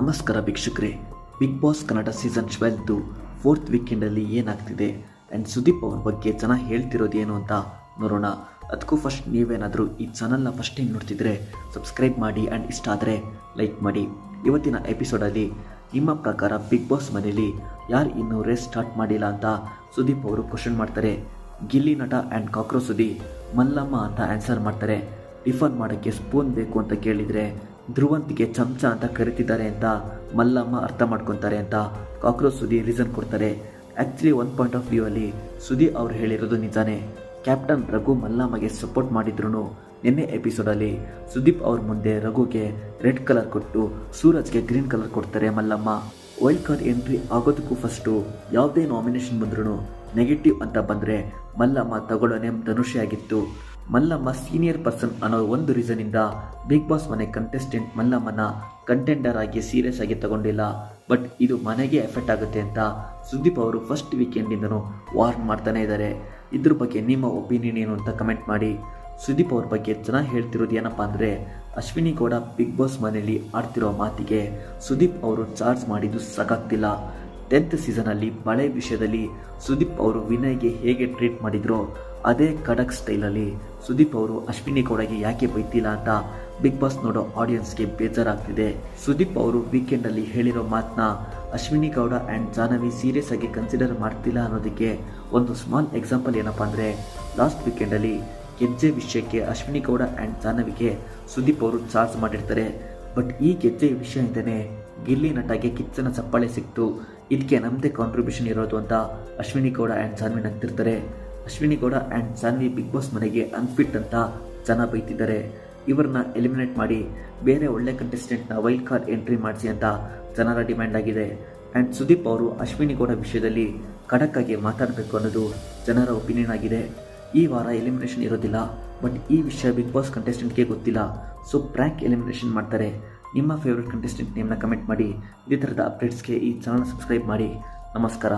ನಮಸ್ಕಾರ ಭಿಕ್ಷುಕ್ರೆ Bigg Boss Kannada season twelfth fourth ವೀಕೆಂಡಲ್ಲಿ ಏನಾಗ್ತಿದೆ and Sudeep ಅವ್ರ ಬಗ್ಗೆ ಜನ ಹೇಳ್ತಿರೋದು ಏನು ಅಂತ ನೋಡೋಣ. ಅದಕ್ಕೂ ಫಸ್ಟ್ ನೀವೇನಾದರೂ ಈ ಚಾನಲ್ನ ಫಸ್ಟ್ ಟೈಮ್ ನೋಡ್ತಿದ್ರೆ ಸಬ್ಸ್ಕ್ರೈಬ್ ಮಾಡಿ ಆ್ಯಂಡ್ ಇಷ್ಟ ಆದರೆ ಲೈಕ್ ಮಾಡಿ. ಇವತ್ತಿನ ಎಪಿಸೋಡಲ್ಲಿ ನಿಮ್ಮ ಪ್ರಕಾರ ಬಿಗ್ ಬಾಸ್ ಮನೇಲಿ ಯಾರು ಇನ್ನೂ ರೇಸ್ ಸ್ಟಾರ್ಟ್ ಮಾಡಿಲ್ಲ ಅಂತ ಸುದೀಪ್ ಅವರು ಕ್ವಶನ್ ಮಾಡ್ತಾರೆ. ಗಿಲ್ಲಿ ನಟ ಆ್ಯಂಡ್ ಕಾಕ್ರೋಚ್ ಸುದಿ ಮಲ್ಲಮ್ಮ ಅಂತ ಆನ್ಸರ್ ಮಾಡ್ತಾರೆ. ಟಿಫನ್ ಮಾಡೋಕ್ಕೆ ಸ್ಪೂನ್ ಬೇಕು ಅಂತ ಕೇಳಿದರೆ ಧ್ರುವಂತಿಗೆ ಚಮಚ ಅಂತ ಕರಿತಿದ್ದಾರೆ ಅಂತ ಮಲ್ಲಮ್ಮ ಅರ್ಥ ಮಾಡ್ಕೊತಾರೆ ಅಂತ ಕಾಕ್ರೋಚ್ ಸುದಿ ರೀಸನ್ ಕೊಡ್ತಾರೆ. Actually one point of view ಅಲ್ಲಿ ಸುದಿ ಅವ್ರು ಹೇಳಿರೋದು ನಿಜಾನೇ. ಕ್ಯಾಪ್ಟನ್ ರಘು ಮಲ್ಲಮ್ಮಗೆ ಸಪೋರ್ಟ್ ಮಾಡಿದ್ರು ನಿನ್ನೆ ಎಪಿಸೋಡಲ್ಲಿ ಸುದೀಪ್ ಅವ್ರ ಮುಂದೆ ರಘುಗೆ ರೆಡ್ ಕಲರ್ ಕೊಟ್ಟು ಸೂರಜ್ಗೆ ಗ್ರೀನ್ ಕಲರ್ ಕೊಡ್ತಾರೆ ಮಲ್ಲಮ್ಮ. ವೈಲ್ಡ್ ಕಾರ್ಡ್ ಎಂಟ್ರಿ ಆಗೋದಕ್ಕೂ ಫಸ್ಟು ಯಾವುದೇ ನಾಮಿನೇಷನ್ ಬಂದ್ರೂ ನೆಗೆಟಿವ್ ಅಂತ ಬಂದರೆ ಮಲ್ಲಮ್ಮ ತಗೊಳ್ಳೋ ಧನುಷಿಯಾಗಿತ್ತು ಮಲ್ಲಮ್ಮ ಸೀನಿಯರ್ ಪರ್ಸನ್ ಅನ್ನೋ ಒಂದು ರೀಸನಿಂದ ಬಿಗ್ ಬಾಸ್ ಮನೆ ಕಂಟೆಸ್ಟೆಂಟ್ ಮಲ್ಲಮ್ಮನ ಕಂಟೆಂಡರ್ ಆಗಿ ಸೀರಿಯಸ್ ಆಗಿ ತಗೊಂಡಿಲ್ಲ. ಬಟ್ ಇದು ಮನೆಗೆ ಎಫೆಕ್ಟ್ ಆಗುತ್ತೆ ಅಂತ ಸುದೀಪ್ ಅವರು ಫಸ್ಟ್ ವೀಕೆಂಡಿಂದನೂ ವಾರ್ನ್ ಮಾಡ್ತಾನೆ ಇದ್ದಾರೆ ಇದ್ರ ಬಗ್ಗೆ ನಿಮ್ಮ ಒಪಿನಿಯನ್ ಏನು ಅಂತ ಕಮೆಂಟ್ ಮಾಡಿ. ಸುದೀಪ್ ಅವ್ರ ಬಗ್ಗೆ ಚೆನ್ನಾಗಿ ಹೇಳ್ತಿರೋದು ಏನಪ್ಪ ಅಂದರೆ, ಅಶ್ವಿನಿ ಗೌಡ ಬಿಗ್ ಬಾಸ್ ಮನೆಯಲ್ಲಿ ಆಡ್ತಿರೋ ಮಾತಿಗೆ ಸುದೀಪ್ ಅವರು ಚಾರ್ಜ್ ಮಾಡಿದ್ದು ಸಾಕಾಗ್ತಿಲ್ಲ ಟೆಂತ್ ಸೀಸನಲ್ಲಿ ಮಳೆ ವಿಷಯದಲ್ಲಿ ಸುದೀಪ್ ಅವರು ವಿನಯ್ಗೆ ಹೇಗೆ ಟ್ರೀಟ್ ಮಾಡಿದ್ರೋ ಅದೇ ಖಡಕ್ ಸ್ಟೈಲಲ್ಲಿ ಸುದೀಪ್ ಅವರು ಅಶ್ವಿನಿ ಗೌಡಗೆ ಯಾಕೆ ಬೈತಿಲ್ಲ ಅಂತ ಬಿಗ್ ಬಾಸ್ ನೋಡೋ ಆಡಿಯನ್ಸ್ಗೆ ಬೇಜಾರಾಗ್ತಿದೆ. ಸುದೀಪ್ ಅವರು ವೀಕೆಂಡಲ್ಲಿ ಹೇಳಿರೋ ಮಾತನ್ನ ಅಶ್ವಿನಿ ಗೌಡ ಆ್ಯಂಡ್ ಜಾಹ್ನವಿ ಸೀರಿಯಸ್ ಆಗಿ ಕನ್ಸಿಡರ್ ಮಾಡ್ತಿಲ್ಲ ಅನ್ನೋದಕ್ಕೆ ಒಂದು ಸ್ಮಾಲ್ ಎಕ್ಸಾಂಪಲ್ ಏನಪ್ಪ ಅಂದರೆ ಲಾಸ್ಟ್ ವೀಕೆಂಡಲ್ಲಿ ಗೆಜ್ಜೆ ವಿಷಯಕ್ಕೆ ಅಶ್ವಿನಿ ಗೌಡ ಆ್ಯಂಡ್ ಜಾಹ್ನವಿಗೆ ಸುದೀಪ್ ಅವರು ಚಾರ್ಜ್ ಮಾಡಿರ್ತಾರೆ. ಬಟ್ ಈ ಗೆಜ್ಜೆ ವಿಷಯದಿಂದನೇ ಗಿಲ್ಲಿ ನಟಗೆ ಕಿಚ್ಚನ ಚಪ್ಪಾಳೆ ಸಿಕ್ತು. ಇದಕ್ಕೆ ನಮ್ಮದೇ ಕಾಂಟ್ರಿಬ್ಯೂಷನ್ ಇರೋದು ಅಂತ Ashwini Gowda and Sanvi ನಗ್ತಿರ್ತಾರೆ Ashwini Gowda and Sanvi Bigg Boss ಮನೆಗೆ ಅನ್ಫಿಟ್ ಅಂತ ಜನ ಬೈತಿದ್ದಾರೆ. ಇವ್ರನ್ನ ಎಲಿಮಿನೇಟ್ ಮಾಡಿ ಬೇರೆ ಒಳ್ಳೆ ಕಂಟೆಸ್ಟೆಂಟ್ನ ವೈಲ್ಡ್ ಕಾರ್ಡ್ ಎಂಟ್ರಿ ಮಾಡಿಸಿ ಅಂತ ಜನರ ಡಿಮ್ಯಾಂಡ್ ಆಗಿದೆ. ಆ್ಯಂಡ್ ಸುದೀಪ್ ಅವರು ಅಶ್ವಿನಿ ಗೌಡ ವಿಷಯದಲ್ಲಿ ಖಡಕ್ಕಾಗಿ ಮಾತಾಡಬೇಕು ಅನ್ನೋದು ಜನರ ಒಪಿನಿಯನ್ ಆಗಿದೆ. ಈ ವಾರ ಎಲಿಮಿನೇಷನ್ ಇರೋದಿಲ್ಲ ಬಟ್ ಈ ವಿಷಯ ಬಿಗ್ ಬಾಸ್ ಕಂಟೆಸ್ಟೆಂಟ್ಗೆ ಗೊತ್ತಿಲ್ಲ. ಸೊ ಪ್ರ್ಯಾಂಕ್ ಎಲಿಮಿನೇಷನ್ ಮಾಡ್ತಾರೆ. ನಿಮ್ಮ ಫೇವ್ರೆಟ್ ಕಂಟೆಸ್ಟೆಂಟ್ ನೇಮ್ನ ಕಮೆಂಟ್ ಮಾಡಿ ಇದೇ ಥರದ ಅಪ್ಡೇಟ್ಸ್ಗೆ ಈ ಚಾನಲ್ ಸಬ್ಸ್ಕ್ರೈಬ್ ಮಾಡಿ. ನಮಸ್ಕಾರ.